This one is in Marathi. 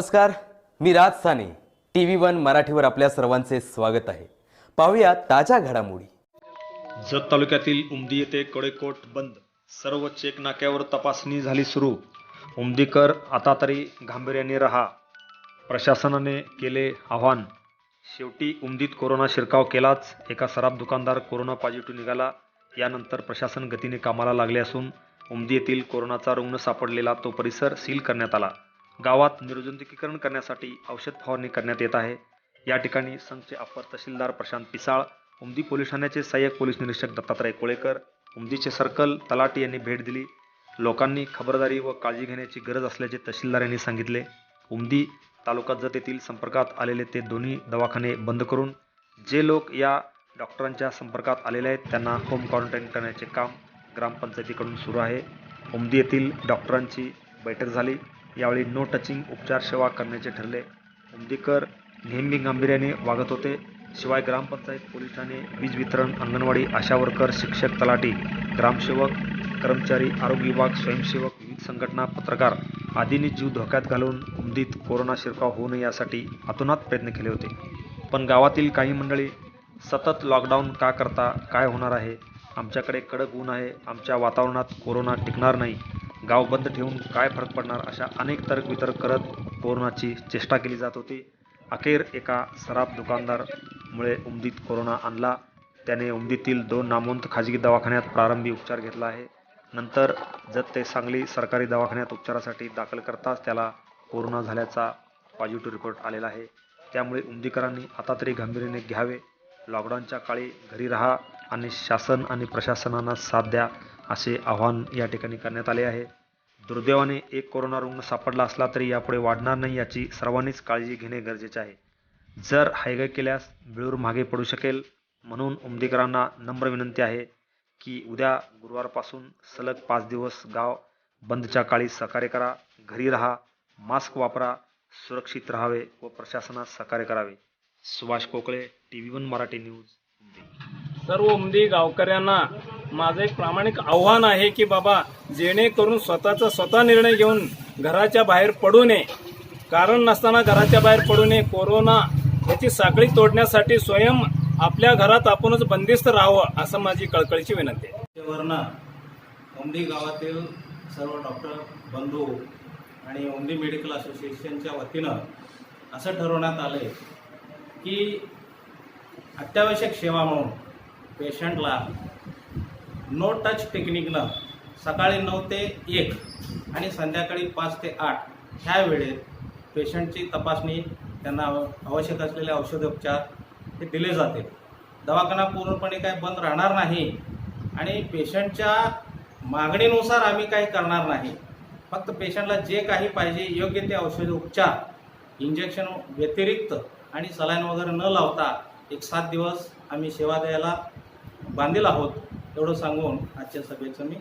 नमस्कार मी Raj Sane T V one मराठीवर आपल्या सर्वांचे स्वागत आहे. पाहूया ताज्या घडामोडी. जत तालुक्यातील उमदी येथे कडेकोट बंद सर्व चेक नाक्यावर तपासणी झाली सुरू. उमदीकर आता तरी गांभीर्याने रहा. प्रशासनाने केले आव्हान. शेवटी उमदीत कोरोना शिरकाव केलाच एका सराफ दुकानदार कोरोना पॉझिटिव्ह निघाला. यानंतर प्रशासन गतीने कामाला लागले असून उमदी येथील कोरोनाचा रुग्ण सापडलेला तो परिसर सील करण्यात आला. गावात निर्जंतुकीकरण करण्यासाठी औषध फवारणी करण्यात येत आहे. या ठिकाणी संघचे अप्पर तहसीलदार प्रशांत पिसाळ उमदी पोलीस ठाण्याचे सहाय्यक पोलीस निरीक्षक दत्तात्रय कोळेकर उमदीचे सर्कल तलाटी यांनी भेट दिली. लोकांनी खबरदारी व काळजी घेण्याची गरज असल्याचे तहसीलदार यांनी सांगितले. उमदी तालुका जत येथील संपर्कात आलेले ते दोन्ही दवाखाने बंद करून जे लोक या डॉक्टरांच्या संपर्कात आलेले आहेत त्यांना होम क्वारंटाईन करण्याचे काम ग्रामपंचायतीकडून सुरू आहे. उमदी येथील डॉक्टरांची बैठक झाली. यावेळी नो टचिंग उपचार सेवा करण्याचे ठरले. उमदीकर नेहमी गांभीर्याने वागत होते. शिवाय ग्रामपंचायत पोलीस ठाणे वीज वितरण अंगणवाडी आशा वर्कर शिक्षक तलाठी ग्रामसेवक कर्मचारी आरोग्य विभाग स्वयंसेवक विविध संघटना पत्रकार आदींनी जीव धोक्यात घालून उमदीत कोरोना शिरकाव होऊ नये यासाठी अतोनात प्रयत्न केले होते. पण गावातील काही मंडळी सतत लॉकडाऊन का करता काय होणार आहे? आमच्याकडे कडक ऊन आहे. आमच्या वातावरणात कोरोना टिकणार नाही. गाव बंद ठेवून काय फरक पडणार अशा अनेक तर्कवितर्क करत कोरोनाची चेष्टा केली जात होती. अखेर एका सराफ दुकानदारमुळे उमदीत कोरोना आणला. त्याने उमदीतील दोन नामवंत खाजगी दवाखान्यात प्रारंभी उपचार घेतला आहे. नंतर जत ते सांगली सरकारी दवाखान्यात उपचारासाठी दाखल करताच त्याला कोरोना झाल्याचा पॉझिटिव्ह रिपोर्ट आलेला आहे. त्यामुळे उमदीकरांनी आता तरी गांभीर्याने घ्यावे. लॉकडाऊनच्या काळी घरी राहा आणि शासन आणि प्रशासनानं साथ द्या. असे आवाहन या ठिकाणी करण्यात आले आहे. दुर्दैवाने एक कोरोना रुग्ण सापडला असला तरी यापुढे वाढणार नाही याची सर्वांनीच काळजी घेणे गरजेचे आहे. जर हायगाय केल्यास वेळूर मागे पडू शकेल म्हणून उमदेकरांना नम्र विनंती आहे की उद्या गुरुवारपासून सलग पाच दिवस गाव बंदच्या काळी सहकार्य करा घरी राहा मास्क वापरा सुरक्षित राहावे व प्रशासनास सहकार्य करावे. Subhash Kokale T V one Marathi news सर्व उमदी गावकऱ्यांना माझं एक प्रामाणिक आव्हान आहे की बाबा जेणेकरून स्वतःचा स्वतः निर्णय घेऊन घराच्या बाहेर पडू नये. कारण नसताना घराच्या बाहेर पडू नये. कोरोना याची साखळी तोडण्यासाठी स्वयं आपल्या घरात आपणच बंदिस्त राहावं असं माझी कळकळीची विनंती आहे. वरनं गावातील सर्व डॉक्टर बंधू आणि उमदी मेडिकल असोसिएशनच्या वतीनं असं ठरवण्यात आलं आहे की अत्यावश्यक सेवा म्हणून पेशंटला नो टच टेक्निकनं सकाळी नऊ ते एक आणि संध्याकाळी पाच ते आठ ह्या वेळेत पेशंटची तपासणी त्यांना आवश्यक असलेले औषधोपचार हे दिले जाते. दवाखाना पूर्णपणे काय बंद राहणार नाही आणि पेशंटच्या मागणीनुसार आम्ही काही करणार नाही. फक्त पेशंटला जे काही पाहिजे योग्य ते औषध उपचार इंजेक्शन व्यतिरिक्त आणि सलाईन वगैरे न लावता एक सात दिवस आम्ही सेवा द्यायला बांधील आहोत. एवढं सांगून आजच्या सभेचं मी